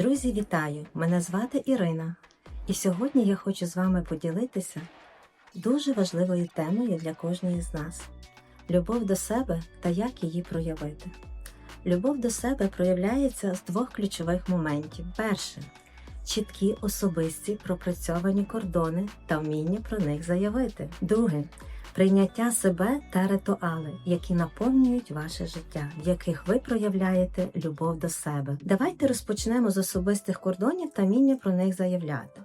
Друзі, вітаю! Мене звати Ірина, і сьогодні я хочу з вами поділитися дуже важливою темою для кожної з нас любов до себе та як її проявити. Любов до себе проявляється з двох ключових моментів. Перше чіткі особисті пропрацьовані кордони та вміння про них заявити. Друге прийняття себе та ритуали, які наповнюють ваше життя, в яких ви проявляєте любов до себе. Давайте розпочнемо з особистих кордонів та вміння про них заявляти.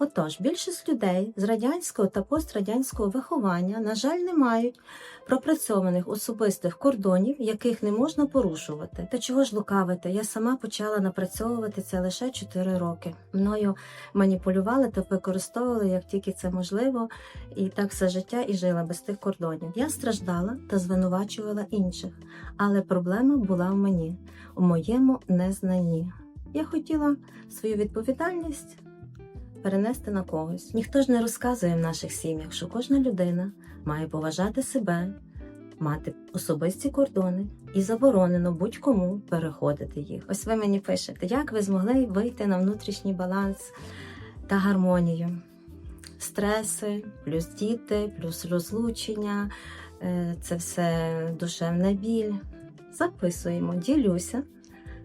Отож, більшість людей з радянського та пострадянського виховання, на жаль, не мають пропрацьованих особистих кордонів, яких не можна порушувати. Та чого ж лукавити? Я сама почала напрацьовувати це лише 4 роки. Мною маніпулювали та використовували, як тільки це можливо, і так все життя і жила без тих кордонів. Я страждала та звинувачувала інших, але проблема була в мені, у моєму незнанні. Я хотіла свою відповідальність перенести на когось. Ніхто ж не розказує в наших сім'ях, що кожна людина має поважати себе, мати особисті кордони і заборонено будь-кому переходити їх. Ось ви мені пишете, як ви змогли вийти на внутрішній баланс та гармонію. Стреси, плюс діти, плюс розлучення, е, це все душевна біль. Записуємо, ділюся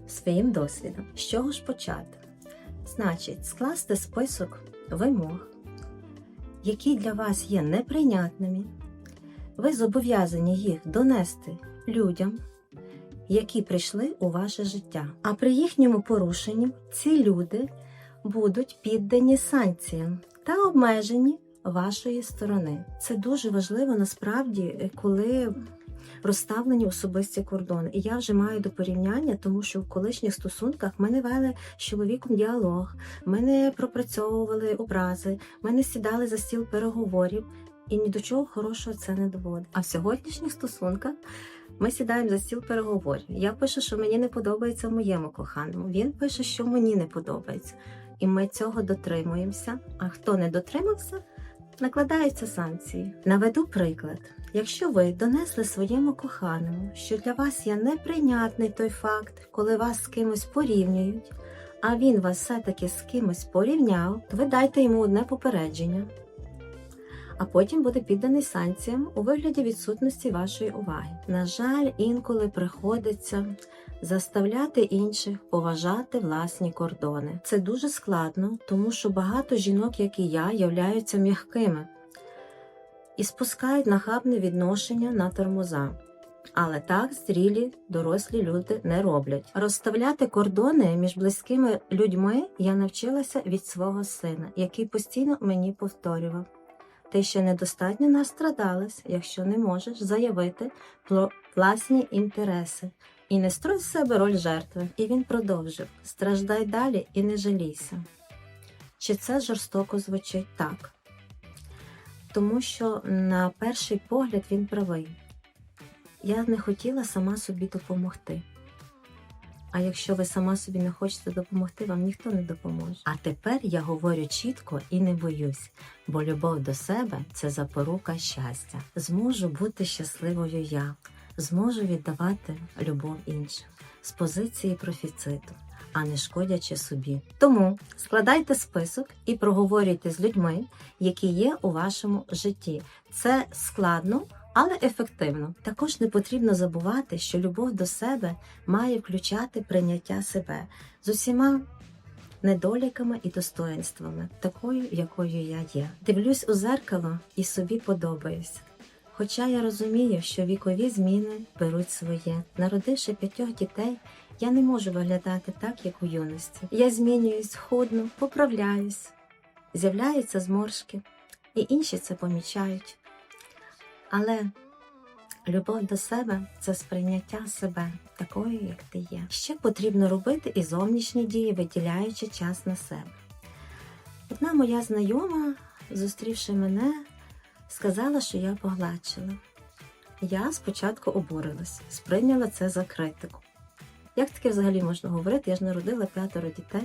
своїм досвідом. З чого ж почати? Значить, скласти список вимог, які для вас є неприйнятними. Ви зобов'язані їх донести людям, які прийшли у ваше життя. А при їхньому порушенні ці люди будуть піддані санкціям та обмежені вашої сторони. Це дуже важливо насправді, коли розставлені особисті кордони. І я вже маю до порівняння, тому що в колишніх стосунках ми не вели з чоловіком діалог, ми не пропрацьовували образи, ми не сідали за стіл переговорів, і ні до чого хорошого це не доводить. А в сьогоднішніх стосунках. Ми сідаємо за стіл переговорів. Я пишу, що мені не подобається моєму коханому. Він пише, що мені не подобається. І ми цього дотримуємося. А хто не дотримався, накладаються санкції. Наведу приклад. Якщо ви донесли своєму коханому, що для вас є неприйнятний той факт, коли вас з кимось порівнюють, а він вас все-таки з кимось порівняв, то ви дайте йому одне попередження, а потім буде підданий санкціям у вигляді відсутності вашої уваги. На жаль, інколи приходиться заставляти інших поважати власні кордони. Це дуже складно, тому що багато жінок, як і я, являються м'якими і спускають нахабне відношення на тормоза. Але так зрілі дорослі люди не роблять. Розставляти кордони між близькими людьми я навчилася від свого сина, який постійно мені повторював. Ти ще недостатньо настрадалась, якщо не можеш заявити про власні інтереси і не строй з себе роль жертви. І він продовжив: страждай далі і не жалійся. Чи це жорстоко звучить так? Тому що на перший погляд він правий. Я не хотіла сама собі допомогти. А якщо ви сама собі не хочете допомогти, вам ніхто не допоможе. А тепер я говорю чітко і не боюсь, бо любов до себе це запорука щастя. Зможу бути щасливою я, зможу віддавати любов іншим з позиції профіциту, а не шкодячи собі. Тому складайте список і проговорюйте з людьми, які є у вашому житті. Це складно але ефективно. Також не потрібно забувати, що любов до себе має включати прийняття себе з усіма недоліками і достоинствами, такою, якою я є. Дивлюсь у зеркало і собі подобаюсь. Хоча я розумію, що вікові зміни беруть своє. Народивши п'ятьох дітей, я не можу виглядати так, як у юності. Я змінююсь, худну, поправляюсь, з'являються зморшки, і інші це помічають. Але любов до себе це сприйняття себе такою, як ти є. Ще потрібно робити і зовнішні дії, виділяючи час на себе. Одна моя знайома, зустрівши мене, сказала, що я погладшила. Я спочатку обурилась, сприйняла це за критику. Як таке взагалі можна говорити? Я ж народила п'ятеро дітей.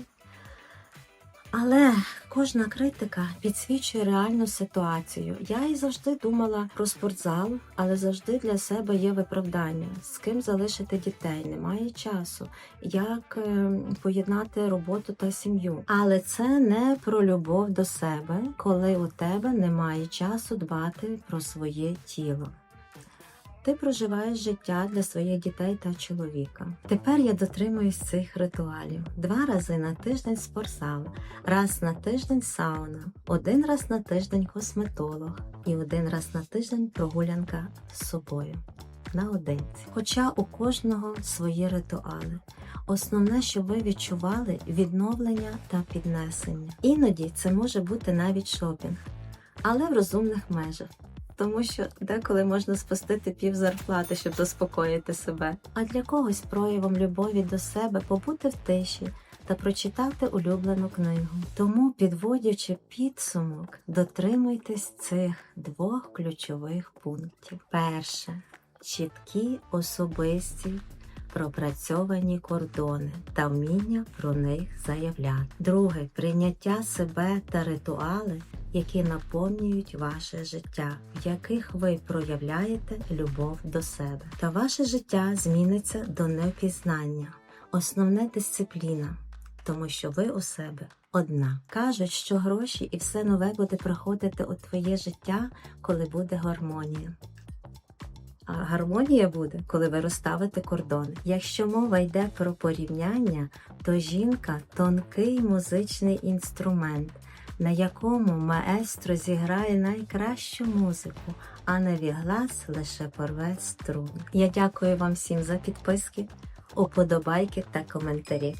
Але кожна критика підсвічує реальну ситуацію. Я і завжди думала про спортзал, але завжди для себе є виправдання, з ким залишити дітей, немає часу, як е, поєднати роботу та сім'ю. Але це не про любов до себе, коли у тебе немає часу дбати про своє тіло. Ти проживаєш життя для своїх дітей та чоловіка. Тепер я дотримуюсь цих ритуалів: два рази на тиждень спортзал, раз на тиждень сауна, один раз на тиждень косметолог і один раз на тиждень прогулянка з собою. Наодинці. Хоча у кожного свої ритуали. Основне, щоб ви відчували відновлення та піднесення. Іноді це може бути навіть шопінг, але в розумних межах тому що деколи можна спустити пів зарплати, щоб заспокоїти себе. А для когось проявом любові до себе побути в тиші та прочитати улюблену книгу. Тому, підводячи підсумок, дотримуйтесь цих двох ключових пунктів. Перше чіткі особисті. Пропрацьовані кордони та вміння про них заявляти. Друге прийняття себе та ритуали, які наповнюють ваше життя, в яких ви проявляєте любов до себе. Та ваше життя зміниться до непізнання. Основне дисципліна, тому що ви у себе одна. Кажуть, що гроші і все нове буде приходити у твоє життя, коли буде гармонія. А гармонія буде, коли ви розставите кордони. Якщо мова йде про порівняння, то жінка тонкий музичний інструмент, на якому маестро зіграє найкращу музику, а навіглас лише порве струн. Я дякую вам всім за підписки, уподобайки та коментарі.